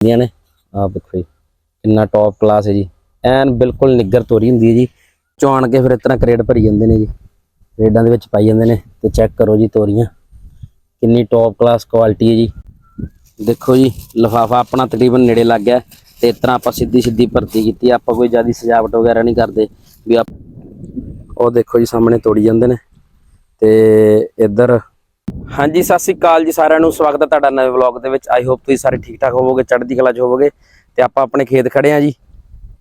ਦੀਆਂ ਨੇ। ਆਹ ਦੇਖੋ ਜੀ, ਕਿੰਨਾ ਟੌਪ ਕਲਾਸ ਹੈ ਜੀ। ਐਨ ਬਿਲਕੁਲ ਨਿੱਗਰ ਤੋਰੀ ਹੁੰਦੀ ਹੈ ਜੀ। ਚੋਣ ਕੇ ਫਿਰ ਇਸ ਤਰ੍ਹਾਂ ਕਰੇਡ ਭਰੀ ਜਾਂਦੇ ਨੇ ਜੀ। ਕਰੇਡਾਂ ਦੇ ਵਿੱਚ ਪਾਈ ਜਾਂਦੇ ਨੇ ਤੇ ਚੈੱਕ ਕਰੋ ਜੀ ਤੋਰੀਆਂ। ਕਿੰਨੀ ਟੌਪ ਕਲਾਸ ਕੁਆਲਿਟੀ ਹੈ ਜੀ। ਦੇਖੋ ਜੀ, ਲਫਾਫਾ ਆਪਣਾ ਤਕਰੀਬਨ ਨੇੜੇ ਲੱਗ ਗਿਆ। ਤੇ ਇਸ ਤਰ੍ਹਾਂ ਆਪਾਂ ਸਿੱਧੀ ਸਿੱਧੀ ਭਰਤੀ ਕੀਤੀ। ਆਪਾਂ ਕੋਈ ਜ਼ਿਆਦਾ ਸਜਾਵਟ ਵਗੈਰਾ ਨਹੀਂ ਕਰਦੇ ਵੀ ਆਪ ਉਹ ਦੇਖੋ ਜੀ, ਸਾਹਮਣੇ ਤੋੜੀ ਜਾਂਦੇ ਨੇ। ਤੇ ਇੱਧਰ ਹਾਂਜੀ, ਸਤਿ ਸ੍ਰੀ ਅਕਾਲ ਜੀ ਸਾਰਿਆਂ ਨੂੰ। ਸਵਾਗਤ ਹੈ ਤੁਹਾਡਾ ਨਵੇਂ ਵਲੌਗ ਦੇ ਵਿੱਚ। ਆਈ ਹੋਪ ਤੁਸੀਂ ਸਾਰੇ ਠੀਕ ਠਾਕ ਹੋਵੋਗੇ, ਚੜ੍ਹਦੀ ਕਲਾ 'ਚ ਹੋਵੋਗੇ। ਤੇ ਆਪਾਂ ਆਪਣੇ ਖੇਤ ਖੜੇ ਆ ਜੀ।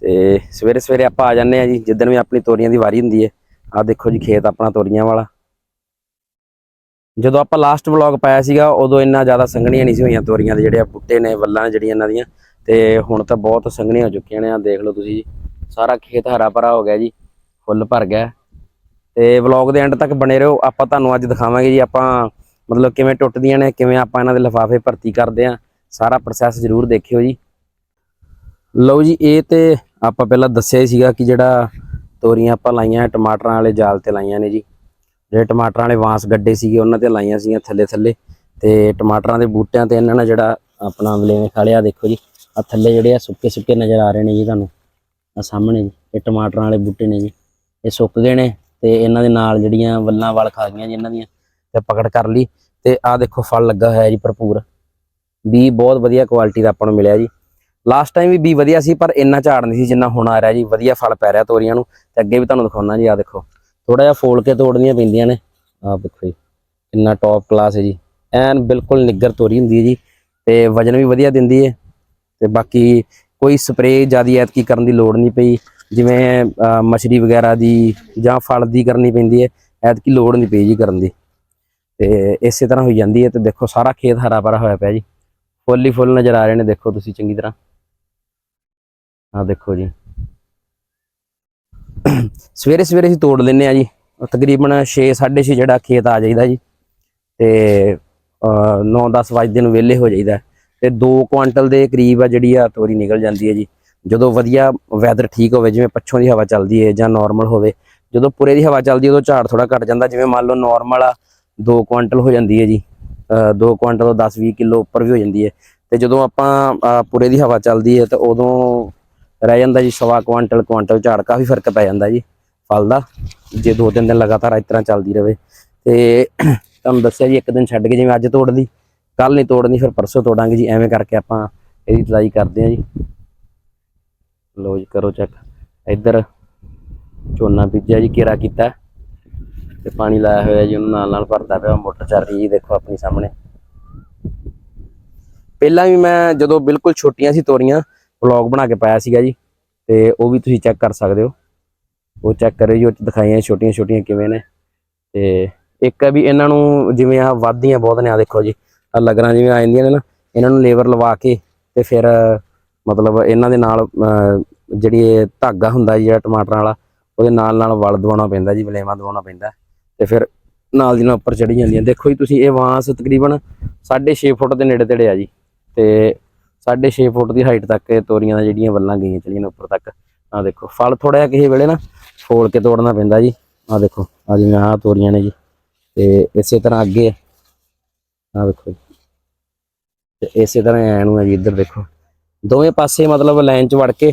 ਤੇ ਸਵੇਰੇ ਸਵੇਰੇ ਆਪਾਂ ਆ ਜਾਂਦੇ ਆ ਜੀ। ਜਿੱਦਣ ਵੀ ਆਪਣੀ ਤੋਰੀਆਂ ਦੀ ਵਾਰੀ ਹੁੰਦੀ ਹੈ। ਆਹ ਦੇਖੋ ਜੀ ਖੇਤ ਆਪਣਾ ਤੋਰੀਆਂ ਵਾਲਾ। ਜਦੋਂ ਆਪਾਂ ਲਾਸਟ ਵਲੌਗ ਪਾਇਆ ਸੀਗਾ, ਉਦੋਂ ਇੰਨਾ ਜ਼ਿਆਦਾ ਸੰਘਣੀਆਂ ਨਹੀਂ ਸੀ ਹੋਈਆਂ ਤੋਰੀਆਂ ਦੇ, ਜਿਹੜੇ ਆ ਬੁੱਟੇ ਨੇ, ਵੱਲਾਂ ਜਿਹੜੀਆਂ ਇਹਨਾਂ ਦੀਆਂ। ਤੇ ਹੁਣ ਤਾਂ ਬਹੁਤ ਸੰਘਣੀਆਂ ਹੋ ਚੁੱਕੀਆਂ ਨੇ। ਆ ਦੇਖ ਲਓ ਤੁਸੀਂ ਜੀ। ਸਾਰਾ ਖੇਤ ਹਰਾ ਭਰਾ ਹੋ ਗਿਆ ਜੀ। ਫੁੱਲ ਭਰ ਗਿਆ। ਤੇ ਵਲੌਗ ਦੇ ਐਂਡ ਤੱਕ ਬਣੇ ਰਹੋ। ਆਪਾਂ ਤੁਹਾਨੂੰ ਅੱਜ ਦਿਖਾਵਾਂਗੇ ਜੀ। ਆਪਾਂ ਮਤਲਬ ਕਿਵੇਂ ਟੁੱਟਦੀਆਂ ਨੇ, ਕਿਵੇਂ ਆਪਾਂ ਇਹਨਾਂ ਦੇ ਲਿਫਾਫੇ ਭਰਤੀ ਕਰਦੇ ਆ ਸਾਰਾ ਪ੍ਰੋਸੈਸ ਜ਼ਰੂਰ ਦੇਖਿਓ ਜੀ। ਲਓ ਜੀ, ਇਹ ਤੇ ਆਪਾਂ ਪਹਿਲਾਂ ਦੱਸਿਆ ਹੀ ਸੀਗਾ ਕਿ ਜਿਹੜਾ ਤੋਰੀਆਂ ਆਪਾਂ ਲਾਈਆਂ, ਟਮਾਟਰਾਂ ਵਾਲੇ ਜਾਲ ਤੇ ਲਾਈਆਂ ਨੇ ਜੀ। ਜਿਹੜੇ ਟਮਾਟਰਾਂ ਵਾਲੇ ਵਾਂਸ ਗੱਡੇ ਸੀਗੇ, ਉਹਨਾਂ ਤੇ ਲਾਈਆਂ ਸੀਗੀਆਂ ਥੱਲੇ ਥੱਲੇ ਤੇ ਟਮਾਟਰਾਂ ਦੇ ਬੂਟਿਆਂ ਤੇ ਇਹਨਾਂ ਨੇ ਜਿਹੜਾ ਆਪਣਾ ਵਲੇਵੇਂ ਖਾਲਿਆ ਦੇਖੋ ਜੀ ਆ ਥੱਲੇ ਜਿਹੜੇ ਆ ਸੁੱਕੇ ਸੁੱਕੇ ਨਜ਼ਰ ਆ ਰਹੇ ਨੇ ਜੀ ਤੁਹਾਨੂੰ। ਆ ਸਾਹਮਣੇ ਜੀ, ਇਹ ਟਮਾਟਰਾਂ ਵਾਲੇ ਬੂਟੇ ਨੇ ਜੀ। ਇਹ ਸੁੱਕ ਗਏ ਨੇ ਤੇ ਇਹਨਾਂ ਦੇ ਨਾਲ ਜਿਹੜੀਆਂ ਵੱਲਾਂ ਵਾਲ ਖਾ ਗਈਆਂ ਜੀ ਇਹਨਾਂ ਦੀਆਂ, ਤੇ ਪਕੜ ਕਰ ਲਈ। ਤੇ ਆਹ ਦੇਖੋ ਫਲ ਲੱਗਾ ਹੋਇਆ ਜੀ ਭਰਪੂਰ। ਬੀ ਬਹੁਤ ਵਧੀਆ ਕੁਆਲਿਟੀ ਦਾ ਆਪਾਂ ਨੂੰ ਮਿਲਿਆ ਜੀ। ਲਾਸਟ ਟਾਈਮ ਵੀ ਬੀ ਵਧੀਆ ਸੀ, ਪਰ ਇੰਨਾ ਝਾੜ ਨਹੀਂ ਸੀ ਜਿੰਨਾ ਹੁਣ ਆ ਰਿਹਾ ਜੀ। ਵਧੀਆ ਫਲ ਪੈ ਰਿਹਾ ਤੋਰੀਆਂ ਨੂੰ। ਤੇ ਅੱਗੇ ਵੀ ਤੁਹਾਨੂੰ ਦਿਖਾਉਣਾ ਜੀ, ਆਹ ਦੇਖੋ। ਥੋੜਾ ਜਿਹਾ ਫੋਲ ਕੇ ਤੋੜਨੀਆਂ ਪੈਂਦੀਆਂ ਨੇ। ਆਹ ਦੇਖੋ ਜੀ, ਕਿੰਨਾ ਟੌਪ ਕਲਾਸ ਹੈ ਜੀ। ਐਨ ਬਿਲਕੁਲ ਨਿੱਗਰ ਤੋਰੀ ਹੁੰਦੀ ਹੈ ਜੀ। ਤੇ ਵਜਨ ਵੀ ਵਧੀਆ ਦਿੰਦੀ ਹੈ। ਤੇ ਬਾਕੀ ਕੋਈ ਸਪਰੇਅ ਜਿਆਦੀ ਐਤਕੀ ਕਰਨ ਦੀ ਲੋੜ ਨਹੀਂ ਪਈ। ਜਿਵੇਂ ਮਛਰੀ ਵਗੈਰਾ ਦੀ ਜਾਂ ਫਲ ਦੀ ਕਰਨੀ ਪੈਂਦੀ ਹੈ। ਐਤਕੀ ਲੋੜ ਨਹੀਂ ਪਈ ਜੀ ਕਰਨ ਦੀ। ਤੇ ਇਸੇ ਤਰ੍ਹਾਂ ਹੋਈ ਜਾਂਦੀ ਹੈ ਤੇ ਦੇਖੋ ਸਾਰਾ ਖੇਤ ਹਰਾ ਭਰਾ ਹੋਇਆ ਪਿਆ ਜੀ। ਫੁੱਲ ਹੀ ਫੁੱਲ ਨਜ਼ਰ ਆ ਰਹੇ ਨੇ, ਦੇਖੋ ਤੁਸੀਂ ਚੰਗੀ ਤਰ੍ਹਾਂ। ਆਹ ਦੇਖੋ ਜੀ। ਸਵੇਰੇ ਸਵੇਰੇ ਅਸੀਂ ਤੋੜ ਲੈਂਦੇ ਆ ਜੀ। ਤਕਰੀਬਨ 6 6:30 ਜਿਹੜਾ ਖੇਤ ਆ ਜਾਈਦਾ ਜੀ। ਤੇ 9-10 ਵਜੇ ਨੂੰ ਵਿਹਲੇ ਹੋ ਜਾਈਦਾ। ਤੇ 2 ਕੁਆਂਟਲ ਦੇ ਕਰੀਬ ਆ ਜਿਹੜੀ ਆ ਤੋਰੀ ਨਿਕਲ ਜਾਂਦੀ ਹੈ ਜੀ। ਜਦੋਂ ਵਧੀਆ ਵੈਦਰ ਠੀਕ ਹੋਵੇ, ਜਿਵੇਂ ਪੱਛੋਂ ਦੀ ਹਵਾ ਚੱਲਦੀ ਹੈ ਜਾਂ ਨਾਰਮਲ ਹੋਵੇ, ਜਦੋਂ ਪੁਰੇ ਦੀ ਹਵਾ ਚੱਲਦੀ ਹੈ ਉਦੋਂ ਝਾੜ ਥੋੜਾ ਘਟ ਜਾਂਦਾ। ਜਿਵੇਂ ਮੰਨ ਲਓ ਨਾਰਮਲ ਆ 2 ਕੁਇੰਟਲ ਹੋ ਜਾਂਦੀ ਹੈ ਜੀ। 2 ਕੁਇੰਟਲ ਤੋਂ 10-20 ਕਿਲੋ ਉੱਪਰ ਵੀ ਹੋ ਜਾਂਦੀ ਹੈ। ਤੇ ਜਦੋਂ ਆਪਾਂ ਪੂਰੇ ਦੀ ਹਵਾ ਚੱਲਦੀ ਹੈ, ਤਾਂ ਉਦੋਂ ਰਹਿ ਜਾਂਦਾ ਜੀ ਸਵਾ ਕੁਇੰਟਲ ਕੁਆਂਟਲ ਝਾੜ ਕਾਫੀ ਫ਼ਰਕ ਪੈ ਜਾਂਦਾ ਜੀ ਫਲ ਦਾ। ਜੇ ਦੋ ਤਿੰਨ ਦਿਨ ਲਗਾਤਾਰ ਇਸ ਤਰ੍ਹਾਂ ਚੱਲਦੀ ਰਹੇ। ਤੇ ਤੁਹਾਨੂੰ ਦੱਸਿਆ ਜੀ, ਇੱਕ ਦਿਨ ਛੱਡ ਕੇ ਜਿਵੇਂ ਅੱਜ ਤੋੜ ਲਈ ਕੱਲ ਨਹੀਂ ਤੋੜਨੀ, ਫਿਰ ਪਰਸੋਂ ਤੋੜਾਂਗੇ ਜੀ। ਐਵੇਂ ਕਰਕੇ ਆਪਾਂ ਇਹਦੀ ਤਲਾਈ ਕਰਦੇ ਹਾਂ ਜੀ। ਲੋ ਜੀ, ਕਰੋ ਚੈੱਕ ਇੱਧਰ ਝੋਨਾ ਬੀਜਿਆ ਜੀ ਕੇਰਾ ਕੀਤਾ। ਤੇ ਪਾਣੀ ਲਾਇਆ ਹੋਇਆ ਜੀ ਉਹਨੂੰ ਨਾਲ ਨਾਲ ਭਰਦਾ ਪਿਆ ਮੋਟਰ ਚੱਲ ਰਹੀ ਜੀ ਦੇਖੋ ਆਪਣੀ ਸਾਹਮਣੇ। ਪਹਿਲਾਂ ਵੀ ਮੈਂ ਜਦੋਂ ਬਿਲਕੁਲ ਛੋਟੀਆਂ ਸੀ ਤੋਰੀਆਂ ਵਲੌਗ ਬਣਾ ਕੇ ਪਾਇਆ ਸੀਗਾ ਜੀ ਤੇ ਉਹ ਵੀ ਤੁਸੀਂ ਚੈੱਕ ਕਰ ਸਕਦੇ ਹੋ। ਉਹ ਚੈੱਕ ਕਰਿਓ ਜੀ ਉਹ ਦਿਖਾਈਆਂ ਛੋਟੀਆਂ ਛੋਟੀਆਂ ਕਿਵੇਂ ਨੇ। ਤੇ ਇੱਕ ਹੈ ਵੀ ਇਹਨਾਂ ਨੂੰ ਜਿਵੇਂ ਆ ਵੱਧਦੀਆਂ ਬਹੁਤ ਨੇ ਆ ਦੇਖੋ ਜੀ ਆ ਲਗਰਾਂ ਜਿਵੇਂ ਆ ਜਾਂਦੀਆਂ ਨੇ ਨਾ ਇਹਨਾਂ ਨੂੰ ਲੇਬਰ ਲਵਾ ਕੇ ਤੇ ਫਿਰ ਮਤਲਬ ਇਹਨਾਂ ਦੇ ਨਾਲ ਅਹ, ਜਿਹੜੀ ਧਾਗਾ ਹੁੰਦਾ ਜਿਹੜਾ ਟਮਾਟਰਾਂ ਵਾਲਾ ਉਹਦੇ ਨਾਲ ਨਾਲ ਵਲ ਦਵਾਉਣਾ ਪੈਂਦਾ ਜੀ ਵਲੇਵਾ ਦਵਾਉਣਾ ਪੈਂਦਾ। ਤੇ ਫਿਰ ਨਾਲ ਦੀ ਨਾਲ ਉੱਪਰ ਚੜੀ ਜਾਂਦੀਆਂ। ਦੇਖੋ ਜੀ, ਤੁਸੀਂ ਇਹ ਵਾਂਸ ਤਕਰੀਬਨ 6.5 ਫੁੱਟ ਦੇ ਨੇੜੇ ਤੇੜੇ ਆ ਜੀ। ਤੇ 6.5 ਫੁੱਟ ਦੀ ਹਾਈਟ ਤੱਕ ਇਹ ਤੋਰੀਆਂ ਦਾ ਜਿਹੜੀਆਂ ਵੱਲਾਂ ਗਈਆਂ ਚਲੀਆਂ ਨੇ ਉੱਪਰ ਤੱਕ। ਆ ਦੇਖੋ, ਫਲ ਥੋੜਾ ਜਿਹਾ ਕਿਸੇ ਵੇਲੇ ਨਾ ਫੋਲ ਕੇ ਤੋੜਨਾ ਪੈਂਦਾ ਜੀ। ਆ ਦੇਖੋ ਆ ਜਿਵੇਂ ਆਹ ਤੋਰੀਆਂ ਨੇ ਜੀ। ਤੇ ਇਸੇ ਤਰ੍ਹਾਂ ਅੱਗੇ ਆ। ਦੇਖੋ ਜੀ। ਤੇ ਇਸੇ ਤਰ੍ਹਾਂ ਐ ਨੂੰ ਹੈ ਜੀ ਇੱਧਰ ਦੇਖੋ। ਦੋਵੇਂ ਪਾਸੇ ਮਤਲਬ ਲਾਈਨ 'ਚ ਵੜ ਕੇ,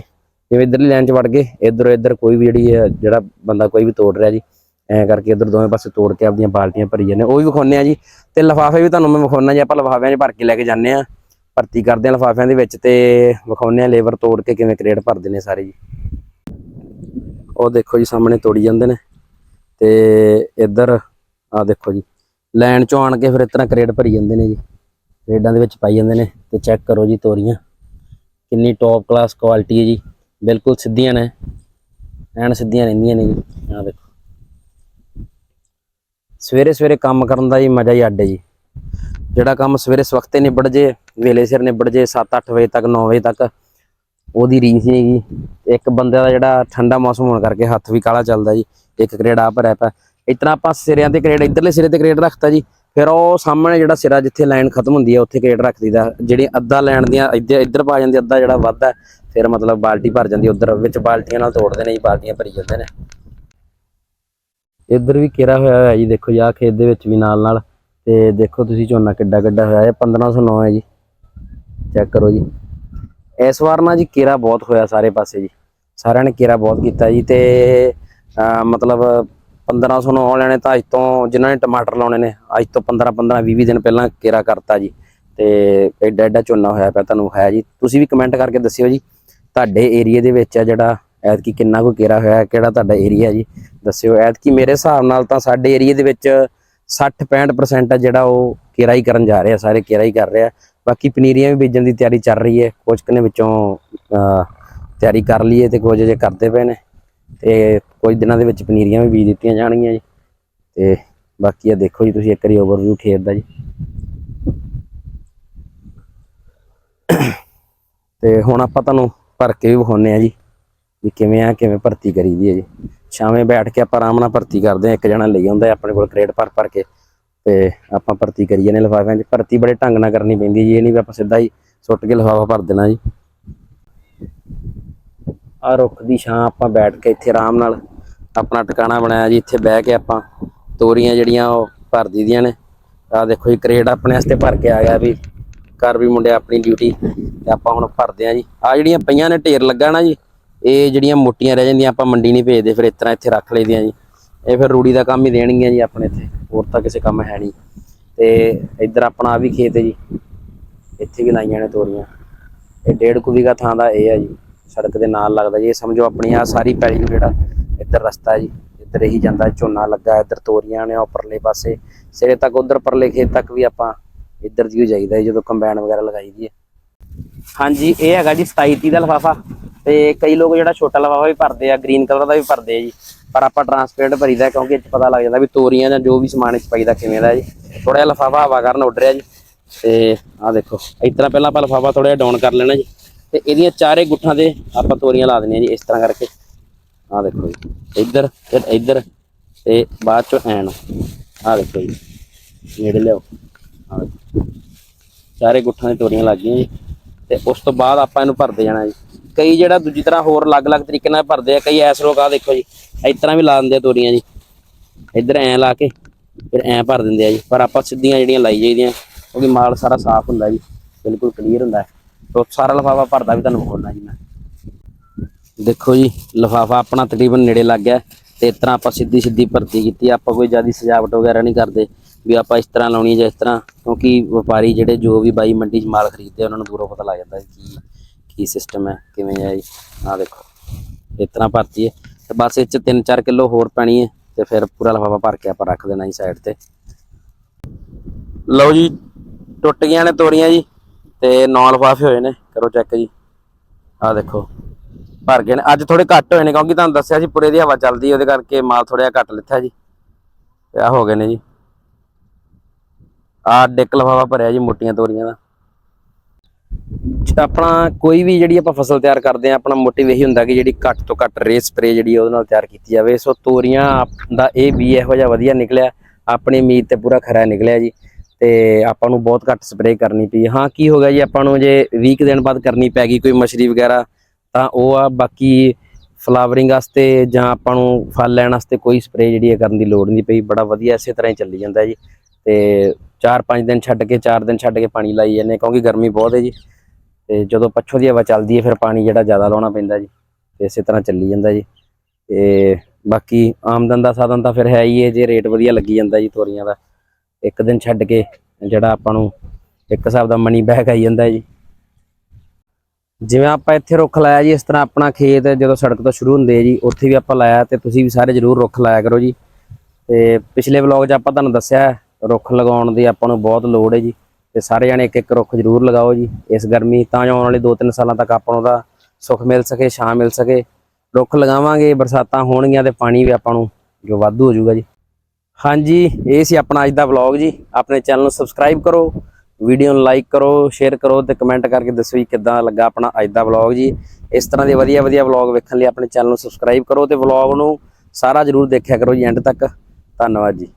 ਜਿਵੇਂ ਇੱਧਰਲੀ ਲਾਈਨ 'ਚ ਵੜ ਕੇ ਇੱਧਰ ਇੱਧਰ ਕੋਈ ਵੀ ਜਿਹੜੀ ਜਿਹੜਾ ਬੰਦਾ ਕੋਈ ਵੀ ਤੋੜ ਰਿਹਾ ਜੀ ਐ ਕਰਕੇ ਇੱਧਰ ਦੋਵੇਂ ਪਾਸੇ ਤੋੜ ਕੇ ਆਪਣੀਆਂ ਬਾਲਟੀਆਂ ਭਰੀ ਜਾਂਦੇ ਉਹ ਵੀ ਵਿਖਾਉਂਦੇ ਆ ਜੀ। ਤੇ ਲਿਫਾਫੇ ਵੀ ਤੁਹਾਨੂੰ ਮੈਂ ਵਿਖਾਉਣਾ ਜੀ, ਆਪਾਂ ਲਿਫਾਫਿਆਂ 'ਚ ਭਰ ਕੇ ਲੈ ਕੇ ਜਾਂਦੇ ਆ ਭਰਤੀ ਕਰਦੇ ਆ ਲਿਫਾਫਿਆਂ ਦੇ ਵਿੱਚ ਤੇ ਵਿਖਾਉਂਦੇ ਆ ਲੇਬਰ ਤੋੜ ਕੇ ਕਿਵੇਂ ਕਰੇਟ ਭਰਦੇ ਨੇ ਸਾਰੇ ਜੀ। ਉਹ ਦੇਖੋ ਜੀ ਸਾਹਮਣੇ ਤੋੜੀ ਜਾਂਦੇ ਨੇ। ਤੇ ਇੱਧਰ ਆ ਦੇਖੋ ਜੀ, ਲਾਈਨ 'ਚੋਂ ਆਣ ਕੇ ਫਿਰ ਇਸ ਤਰ੍ਹਾਂ ਕਰੇਟ ਭਰੀ ਜਾਂਦੇ ਨੇ ਜੀ। ਕਰੇਡਾਂ ਦੇ ਵਿੱਚ ਪਾਈ ਜਾਂਦੇ ਨੇ ਤੇ ਚੈੱਕ ਕਰੋ ਜੀ ਤੋਰੀਆਂ। ਕਿੰਨੀ ਟੌਪ ਕਲਾਸ ਕੁਆਲਿਟੀ ਹੈ ਜੀ। ਬਿਲਕੁਲ ਸਿੱਧੀਆਂ ਨੇ। ਐਨ ਸਿੱਧੀਆਂ ਰਹਿੰਦੀਆਂ ਨੇ ਜੀ। ਆ ਦੇਖੋ। ਸਵੇਰੇ ਸਵੇਰੇ ਕੰਮ ਕਰਨ ਦਾ ਜੀ ਮਜ਼ਾ ਹੀ ਅੱਡ ਹੈ ਜੀ। ਜਿਹੜਾ ਕੰਮ ਸਵੇਰੇ ਸਵਖਤੇ ਨਿਬੜ ਜੇ, ਵੇਲੇ ਸਿਰ ਨਿਬੜ ਜੇ 7-8 ਵਜੇ ਤੱਕ 9 ਵਜੇ ਤੱਕ, ਉਹਦੀ ਰੀਸ ਨਹੀਂ ਹੈਗੀ। ਇੱਕ ਬੰਦੇ ਦਾ ਜਿਹੜਾ ਠੰਡਾ ਮੌਸਮ ਹੋਣ ਕਰਕੇ ਹੱਥ ਵੀ ਕਾਲਾ ਚੱਲਦਾ ਜੀ। ਇੱਕ ਕਰੇਡ ਆ ਭਰਿਆ ਪਿਆ। ਇਸ ਆਪਾਂ ਸਿਰਿਆਂ ਤੇ ਕਰੇਡ, ਇਧਰਲੇ ਸਿਰੇ ਤੇ ਕਰੇਡ ਰੱਖਤਾ ਜੀ। ਫਿਰ ਉਹ ਸਾਹਮਣੇ ਜਿਹੜਾ ਸਿਰਾ ਜਿੱਥੇ ਲਾਈਨ ਖਤਮ ਹੁੰਦੀ ਹੈ, ਉੱਥੇ ਕਰੇਡ ਰੱਖ ਦਈਦਾ ਜਿਹੜੀ ਅੱਧਾ ਲੈਣ ਦੀਆਂ, ਇੱਧਰ ਇੱਧਰ ਪਾ ਜਾਂਦੀ, ਅੱਧਾ ਜਿਹੜਾ ਵੱਧਦਾ, ਫਿਰ ਮਤਲਬ ਬਾਲਟੀ ਭਰ ਜਾਂਦੀ, ਉਧਰ ਵਿੱਚ ਬਾਲਟੀਆਂ ਨਾਲ ਤੋੜਦੇ ਨੇ ਜੀ, ਬਾਲਟੀਆਂ ਭਰੀ ਜਾਂਦੇ ਨੇ। ਇੱਧਰ ਵੀ ਕੇਰਾ ਹੋਇਆ ਹੋਇਆ ਜੀ, ਦੇਖੋ ਜੀ, ਆਹ ਖੇਤ ਦੇ ਵਿੱਚ ਵੀ ਨਾਲ ਨਾਲ। ਤੇ ਦੇਖੋ ਤੁਸੀਂ ਝੋਨਾ ਕਿੱਡਾ ਕਿੱਡਾ ਹੋਇਆ ਹੈ 1509 ਹੈ ਜੀ। ਚੈੱਕ ਕਰੋ ਜੀ। ਇਸ ਵਾਰ ਨਾ ਜੀ ਕੇਰਾ ਬਹੁਤ ਹੋਇਆ ਸਾਰੇ ਪਾਸੇ ਜੀ। ਸਾਰਿਆਂ ਨੇ ਕੇਰਾ ਬਹੁਤ ਕੀਤਾ ਜੀ ਤੇ ਮਤਲਬ 1500 ਨੂੰ ਆਉਣ ਤਾਂ ਅੱਜ ਤੋਂ, ਜਿਨ੍ਹਾਂ ਨੇ ਟਮਾਟਰ ਲਾਉਣੇ ਨੇ, ਅੱਜ ਤੋਂ 15 15 20 20 ਦਿਨ ਪਹਿਲਾਂ ਕੇਰਾ ਕਰਤਾ ਜੀ। ਤੇ ਐਡਾ ਐਡਾ ਝੋਨਾ ਹੋਇਆ ਪਿਆ ਤੁਹਾਨੂੰ ਹੈ ਜੀ। ਤੁਸੀਂ ਵੀ ਕਮੈਂਟ ਕਰਕੇ ਦੱਸਿਓ ਜੀ, ਤੁਹਾਡੇ ਏਰੀਆ ਦੇ ਵਿੱਚ ਆ ਜਿਹੜਾ, ਐਤਕੀ ਕਿੰਨਾ ਕੁ ਕੇਰਾ ਹੋਇਆ, ਕਿਹੜਾ ਤੁਹਾਡਾ ਏਰੀਆ ਜੀ। ਦੱਸਿਓ, ਐਤਕੀ ਮੇਰੇ ਹਿਸਾਬ ਨਾਲ ਤਾਂ ਸਾਡੇ ਏਰੀਆ ਦੇ ਵਿੱਚ 60 65% ਆ ਜਿਹੜਾ ਉਹ ਕੇਰਾ ਹੀ ਕਰਨ ਜਾ ਰਿਹਾ, ਸਾਰੇ ਕੇਰਾ ਹੀ ਕਰ ਰਿਹਾ। ਬਾਕੀ ਪਨੀਰੀਆਂ ਵੀ ਬੀਜਣ ਦੀ ਤਿਆਰੀ ਚੱਲ ਰਹੀ ਹੈ ਕੁਝ ਕਨੇ ਵਿੱਚੋਂ ਤਿਆਰੀ ਕਰ ਲਈਏ ਤੇ ਕੁਝ ਜੇ ਕਰਦੇ ਪਏ ਨੇ। ਤੇ ਕੁਝ ਦਿਨਾਂ ਦੇ ਵਿੱਚ ਪਨੀਰੀਆਂ ਵੀ ਬੀਜ ਦਿੱਤੀਆਂ ਜਾਣਗੀਆਂ ਜੀ। ਤੇ ਬਾਕੀ ਆ ਦੇਖੋ ਜੀ, ਤੁਸੀਂ ਇੱਕ ਵਾਰੀ ਓਵਰਵਿਊ ਖੇਤ ਦਾ ਜੀ। ਤੇ ਹੁਣ ਆਪਾਂ ਤੁਹਾਨੂੰ ਭਰ ਕੇ ਵੀ ਵਿਖਾਉਂਦੇ ਆ ਜੀ, ਵੀ ਕਿਵੇਂ ਆ, ਕਿਵੇਂ ਭਰਤੀ ਕਰੀਦੀ ਹੈ ਜੀ। ਸ਼ਾਮੇ ਬੈਠ ਕੇ ਆਪਾਂ ਆਰਾਮ ਨਾਲ ਭਰਤੀ ਕਰਦੇ ਆ ਇੱਕ ਜਣਾ ਲਈ ਆਉਂਦਾ ਆਪਣੇ ਕੋਲ ਕ੍ਰੇਡ ਭਰ ਭਰ ਕੇ ਤੇ ਆਪਾਂ ਭਰਤੀ ਕਰੀ ਜਾਂਦੇ ਲਫਾਫਿਆਂ 'ਚ। ਭਰਤੀ ਬੜੇ ਢੰਗ ਨਾਲ ਕਰਨੀ ਪੈਂਦੀ ਜੀ, ਇਹ ਨਹੀਂ ਵੀ ਆਪਾਂ ਸਿੱਧਾ ਹੀ ਸੁੱਟ ਕੇ ਲਿਫਾਫਾ ਭਰ ਦੇਣਾ ਜੀ। ਆ ਰੁੱਖ ਦੀ ਛਾਂ ਆਪਾਂ ਬੈਠ ਕੇ ਇੱਥੇ ਆਰਾਮ ਨਾਲ ਆਪਣਾ ਟਿਕਾਣਾ ਬਣਾਇਆ ਜੀ, ਇੱਥੇ ਬਹਿ ਕੇ ਆਪਾਂ ਤੋਰੀਆਂ ਜਿਹੜੀਆਂ ਉਹ ਭਰ ਦੀਆਂ ਨੇ। ਆ ਦੇਖੋ ਜੀ ਕ੍ਰੇਡ ਆਪਣੇ ਵਾਸਤੇ ਭਰ ਕੇ ਆ ਗਿਆ ਵੀ ਕਰ ਵੀ ਮੁੰਡੇ ਆਪਣੀ ਡਿਊਟੀ ਤੇ ਆਪਾਂ ਹੁਣ ਭਰਦੇ ਆ ਜੀ। ਆ ਜਿਹੜੀਆਂ ਪਈਆਂ ਨੇ, ਢੇਰ ਲੱਗਾ ਨਾ ਜੀ ਇਹ ਜਿਹੜੀਆਂ ਮੋਟੀਆਂ ਰਹਿ ਜਾਂਦੀਆਂ, ਆਪਾਂ ਮੰਡੀ ਨਹੀਂ ਭੇਜਦੇ, ਫਿਰ ਇਸ ਤਰ੍ਹਾਂ ਇੱਥੇ ਰੱਖ ਲਈਦੀਆਂ ਜੀ। ਇਹ ਫਿਰ ਰੂੜੀ ਦਾ ਕੰਮ ਹੀ ਦੇਣਗੀਆਂ ਜੀ ਆਪਣੇ ਇੱਥੇ, ਹੋਰ ਤਾਂ ਕਿਸੇ ਕੰਮ ਹੈ ਨਹੀਂ। ਤੇ ਇੱਧਰ ਆਪਣਾ ਆ ਵੀ ਖੇਤ ਹੈ ਜੀ, ਇੱਥੇ ਵੀ ਲਾਈਆਂ ਨੇ ਤੋਰੀਆਂ। ਇਹ ਡੇਢ ਕੁ ਵੀਘਾ ਥਾਂ ਦਾ ਇਹ ਹੈ ਜੀ, ਸੜਕ ਦੇ ਨਾਲ ਲੱਗਦਾ ਜੀ। ਇਹ ਸਮਝੋ ਆਪਣੀ ਆ ਸਾਰੀ ਪੈਲੀ ਨੂੰ ਜਿਹੜਾ ਇੱਧਰ ਰਸਤਾ ਹੈ ਜੀ, ਇੱਧਰ ਹੀ ਜਾਂਦਾ, ਝੋਨਾ ਲੱਗਾ, ਇੱਧਰ ਤੋਰੀਆਂ ਨੇ ਉਹ ਪਰਲੇ ਪਾਸੇ। ਸਿਰੇ ਤੱਕ ਉਧਰ ਪਰਲੇ ਖੇਤ ਤੱਕ ਵੀ ਆਪਾਂ ਇੱਧਰ ਦੀ ਹੋ ਜਾਈਦਾ ਜਦੋਂ ਕੰਬਾਈਨ ਵਗੈਰਾ ਲਗਾਈ ਦੀ ਹੈ। ਹਾਂਜੀ, ਇਹ ਹੈਗਾ ਜੀ 27 ਦਾ ਲਫਾਫਾ। ਤੇ ਕਈ ਲੋਕ ਜਿਹੜਾ ਛੋਟਾ ਲਫਾਫਾ ਵੀ ਭਰਦੇ ਆ ਗ੍ਰੀਨ ਕਲਰ ਦਾ ਵੀ ਭਰਦੇ ਆ ਜੀ। ਪਰ ਆਪਾਂ ਟਰਾਂਸਪੇਰੈਂਟ ਭਰੀਦਾ ਕਿਉਂਕਿ ਇਹ ਪਤਾ ਲੱਗ ਜਾਂਦਾ ਵੀ ਤੋਰੀਆਂ ਜਾਂ ਜੋ ਵੀ ਸਮਾਨ ਇਸ ਪਾਈਦਾ ਕਿਵੇਂ ਦਾ ਜੀ। ਥੋੜਾ ਜਿਹਾ ਲਫਾਫਾ ਹਵਾ ਕਰਨ ਉੱਡ ਰਿਹਾ ਜੀ। ਤੇ ਆਹ ਦੇਖੋ, ਇਸ ਤਰ੍ਹਾਂ ਪਹਿਲਾਂ ਆਪਾਂ ਲਫਾਫਾ ਥੋੜਾ ਜਿਹਾ ਡਾਊਨ ਕਰ ਲੈਣਾ ਜੀ। ਤੇ ਇਹਦੀਆਂ ਚਾਰੇ ਗੁੱਠਾਂ ਦੇ ਆਪਾਂ ਤੋਰੀਆਂ ਲਾ ਦਿੰਦੇ ਦੇਣੀਆਂ ਜੀ, ਇਸ ਤਰ੍ਹਾਂ ਕਰਕੇ। ਆਹ ਦੇਖੋ ਜੀ, ਇੱਧਰ ਫਿਰ ਇੱਧਰ ਤੇ ਬਾਅਦ ਚੋਂ ਐਨ। ਆਹ ਦੇਖੋ ਜੀ, ਨੇੜੇ ਲਿਓ ਆਹ ਚਾਰੇ ਗੁੱਠਾਂ ਦੀ ਤੋਰੀਆਂ ਲੱਗ ਗਈਆਂ ਜੀ। ਤੇ ਉਸ ਤੋਂ ਬਾਅਦ ਆਪਾਂ ਇਹਨੂੰ ਭਰਦੇ ਜਾਣਾ ਜੀ। ਕਈ ਜਿਹੜਾ ਦੂਜੀ ਤਰ੍ਹਾਂ ਹੋਰ ਅਲੱਗ-ਅਲੱਗ ਤਰੀਕੇ ਨਾਲ ਭਰਦੇ ਆ ਕਈ ਐਸ ਲੋਕ ਆ ਦੇਖੋ ਜੀ। ਇਸ ਤਰ੍ਹਾਂ ਵੀ ਲਾ ਦਿੰਦੇ ਆ ਤੋਰੀਆਂ ਜੀ। ਇੱਧਰ ਐਂ ਲਾ ਕੇ ਫਿਰ ਐਂ ਭਰ ਦਿੰਦੇ ਆ ਜੀ। ਪਰ ਆਪਾਂ ਸਿੱਧੀਆਂ ਜਿਹੜੀਆਂ ਲਾਈ ਜਾਈਦੀਆਂ ਕਿਉਂਕਿ ਮਾਲ ਸਾਰਾ ਸਾਫ਼ ਹੁੰਦਾ ਜੀ। ਬਿਲਕੁਲ ਕਲੀਅਰ ਹੁੰਦਾ। ਹੈ ਤੋ ਸਾਰਾ ਲਫਾਫਾ ਭਰਦਾ ਵੀ ਤੁਹਾਨੂੰ ਬੋਲਣਾ ਜੀ ਮੈਂ। ਦੇਖੋ ਜੀ ਲਫਾਫਾ ਆਪਣਾ ਤਕਰੀਬਨ ਨੇੜੇ ਲੱਗ ਗਿਆ। ਤੇ ਇਸ ਤਰ੍ਹਾਂ ਆਪਾਂ ਸਿੱਧੀ ਸਿੱਧੀ ਭਰਤੀ ਕੀਤੀ। ਆਪਾਂ ਕੋਈ ਜ਼ਿਆਦਾ ਸਜਾਵਟ ਵਗੈਰਾ ਨਹੀਂ ਕਰਦੇ। ਵੀ ਆਪਾਂ ਇਸ ਤਰ੍ਹਾਂ ਲਾਉਣੀ ਹੈ ਜਾਂ ਇਸ ਤਰ੍ਹਾਂ। ਕਿਉਂਕਿ ਵਪਾਰੀ ਜਿਹੜੇ ਜੋ ਵੀ ਬਾਈ ਮੰਡੀ 'ਚ ਮਾਲ ਖਰੀਦਦੇ ਆ, ਉਹਨਾਂ ਨੂੰ ਦੂਰੋਂ ਪਤਾ ਲੱਗ ਜਾਂਦਾ ਕਿ ਕੀ ਸਿਸਟਮ ਹੈ, ਕਿਵੇਂ ਹੈ ਜੀ? ਆਹ ਦੇਖੋ, ਇਸ ਤਰ੍ਹਾਂ ਭਰਤੀ ਹੈ। ਤੇ ਬਸ ਇਹ 'ਚ 3-4 ਕਿਲੋ ਹੋਰ ਪੈਣੀ ਹੈ ਤੇ ਫਿਰ ਪੂਰਾ ਲਫਾਫਾ ਭਰ ਕੇ ਆਪਾਂ ਰੱਖ ਦੇਣਾ ਜੀ ਸਾਈਡ ਤੇ। ਲਓ ਜੀ ਟੁੱਟ ਗਈਆਂ ਨੇ ਤੋਰੀਆਂ ਜੀ ਤੇ ਨੌ ਲਫਾਫੇ ਹੋਏ ਨੇ, ਕਰੋ ਚੈੱਕ ਜੀ। ਆਹ ਦੇਖੋ, ਭਰ ਗਏ ਨੇ। ਅੱਜ ਥੋੜੇ ਘੱਟ ਹੋਏ ਨੇ ਕਿਉਂਕਿ ਤੁਹਾਨੂੰ ਦੱਸਿਆ ਸੀ ਪੂਰੇ ਦੀ ਹਵਾ ਚੱਲਦੀ ਉਹਦੇ ਕਰਕੇ ਮਾਲ ਥੋੜਾ ਜਿਹਾ ਘੱਟ ਲਿੱਤਾ ਜੀ। ਤੇ ਆ ਹੋ ਗਏ ਨੇ ਜੀ। ਆ ਡਿੱਕ ਲਫਾਫਾ ਭਰਿਆ ਜੀ, ਮੋਟੀਆਂ ਤੋਰੀਆਂ ਦਾ। ਆਪਣਾ ਕੋਈ ਵੀ ਜਿਹੜੀ ਆਪਾਂ ਫਸਲ ਤਿਆਰ ਕਰਦੇ ਆ ਆਪਣਾ ਮੋਟਿਵ ਇਹੀ ਹੁੰਦਾ ਕਿ ਜਿਹੜੀ ਘੱਟ ਤੋਂ ਘੱਟ ਰੇ ਸਪਰੇ ਜਿਹੜੀ ਆ ਉਹਦੇ ਨਾਲ ਤਿਆਰ ਕੀਤੀ ਜਾਵੇ। ਸੋ ਤੋਰੀਆਂ ਆਪ- ਦਾ ਇਹ ਵੀ ਇਹੋ ਜਿਹਾ ਵਧੀਆ ਨਿਕਲਿਆ। ਆਪਣੀ ਉਮੀਦ ਤੇ ਪੂਰਾ ਖਰਾ ਨਿਕਲਿਆ ਜੀ। ਤੇ ਆਪਾਂ ਨੂੰ ਬਹੁਤ ਘੱਟ ਸਪਰੇ ਕਰਨੀ ਪਈ। ਹਾਂ, ਕੀ ਹੋ ਗਿਆ ਜੀ? ਆਪਾਂ ਨੂੰ ਜੇ 20 ਕੁ ਦਿਨ ਬਾਅਦ ਕਰਨੀ ਪੈ ਗਈ ਕੋਈ ਮਛਰੀ ਵਗੈਰਾ, ਤਾਂ ਉਹ ਆ ਬਾਕੀ ਫਲਾਵਰਿੰਗ ਵਾਸਤੇ ਜਾਂ ਆਪਾਂ ਨੂੰ ਫਲ ਲੈਣ ਵਾਸਤੇ ਕੋਈ ਸਪਰੇ ਜਿਹੜੀ ਹੈ ਕਰਨ ਦੀ ਲੋੜ ਨਹੀਂ ਪਈ। ਬੜਾ ਵਧੀਆ ਇਸੇ ਤਰ੍ਹਾਂ ਹੀ ਚੱਲੀ ਜਾਂਦਾ ਜੀ। ਤੇ 4-5 ਦਿਨ ਛੱਡ ਕੇ 4 ਦਿਨ ਛੱਡ ਕੇ ਪਾਣੀ ਲਾਈ ਜਾਂਦੇ ਕਿਉਂਕਿ ਗਰਮੀ ਬਹੁਤ ਹੈ ਜੀ। ਤੇ ਜਦੋਂ ਪੱਛੋਂ ਦੀ ਹਵਾ ਚੱਲਦੀ ਹੈ, ਫਿਰ ਪਾਣੀ ਜਿਹੜਾ ਜ਼ਿਆਦਾ ਲਾਉਣਾ ਪੈਂਦਾ ਜੀ, ਤੇ ਇਸੇ ਤਰ੍ਹਾਂ ਚੱਲੀ ਜਾਂਦਾ ਜੀ। ਤੇ ਬਾਕੀ ਆਮਦਨ ਦਾ ਸਾਧਨ ਤਾਂ ਫਿਰ ਹੈ ਹੀ ਹੈ ਜੇ ਰੇਟ ਵਧੀਆ ਲੱਗੀ ਜਾਂਦਾ ਜੀ ਤੋਰੀਆਂ ਦਾ, ਇੱਕ ਦਿਨ ਛੱਡ ਕੇ ਜਿਹੜਾ ਆਪਾਂ ਨੂੰ ਇੱਕ ਹਿਸਾਬ ਦਾ ਮਨੀ ਬੈਕ ਆਈ ਜਾਂਦਾ ਜੀ। ਜਿਵੇਂ ਆਪਾਂ ਇੱਥੇ ਰੁੱਖ ਲਾਇਆ ਜੀ, ਇਸ ਤਰ੍ਹਾਂ ਆਪਣਾ ਖੇਤ ਜਦੋਂ ਸੜਕ ਤੋਂ ਸ਼ੁਰੂ ਹੁੰਦੇ ਆ ਜੀ, ਉੱਥੇ ਵੀ ਆਪਾਂ ਲਾਇਆ ਤੇ ਤੁਸੀਂ ਵੀ ਸਾਰੇ ਜਰੂਰ ਰੁੱਖ ਲਾਇਆ ਕਰੋ ਜੀ। ਤੇ ਪਿਛਲੇ ਵਲੌਗ 'ਚ ਆਪਾਂ ਤੁਹਾਨੂੰ ਦੱਸਿਆ, ਰੁੱਖ ਲਗਾਉਣ ਦੀ ਆਪਾਂ ਨੂੰ ਬਹੁਤ ਲੋੜ ਹੈ ਜੀ। ਤੇ ਸਾਰੇ ਜਣੇ ਇੱਕ ਇੱਕ ਰੁੱਖ ਜਰੂਰ ਲਗਾਓ ਜੀ। ਇਸ ਗਰਮੀ ਤਾਂ ਜੋ ਆਉਣ ਵਾਲੇ 2-3 ਸਾਲਾਂ ਤੱਕ ਆਪਾਂ ਨੂੰ ਉਹਦਾ ਸੁੱਖ ਮਿਲ ਸਕੇ, ਛਾਂ ਮਿਲ ਸਕੇ। ਰੁੱਖ ਲਗਾਵਾਂਗੇ, ਬਰਸਾਤਾਂ ਹੋਣਗੀਆਂ ਤੇ ਪਾਣੀ ਵੀ ਆਪਾਂ ਨੂੰ ਜੋ ਵਾਧੂ ਹੋ ਜਾਊਗਾ ਜੀ। ਹਾਂਜੀ, ਇਹ ਸੀ ਆਪਣਾ ਅੱਜ ਦਾ ਵਲੌਗ ਜੀ। ਆਪਣੇ ਚੈਨਲ ਨੂੰ ਸਬਸਕ੍ਰਾਈਬ ਕਰੋ, ਵੀਡੀਓ ਨੂੰ ਲਾਈਕ ਕਰੋ, ਸ਼ੇਅਰ ਕਰੋ ਤੇ ਕਮੈਂਟ ਕਰਕੇ ਦੱਸੋ ਜੀ ਕਿੱਦਾਂ ਲੱਗਾ ਆਪਣਾ ਅੱਜ ਦਾ ਵਲੌਗ ਜੀ। ਇਸ ਤਰ੍ਹਾਂ ਦੇ ਵਧੀਆ ਵਧੀਆ ਵਲੌਗ ਵੇਖਣ ਲਈ ਆਪਣੇ ਚੈਨਲ ਨੂੰ ਸਬਸਕ੍ਰਾਈਬ ਕਰੋ ਤੇ ਵਲੌਗ ਨੂੰ ਸਾਰਾ ਜਰੂਰ ਦੇਖਿਆ ਕਰੋ ਜੀ, ਐਂਡ ਤੱਕ। ਧੰਨਵਾਦ ਜੀ।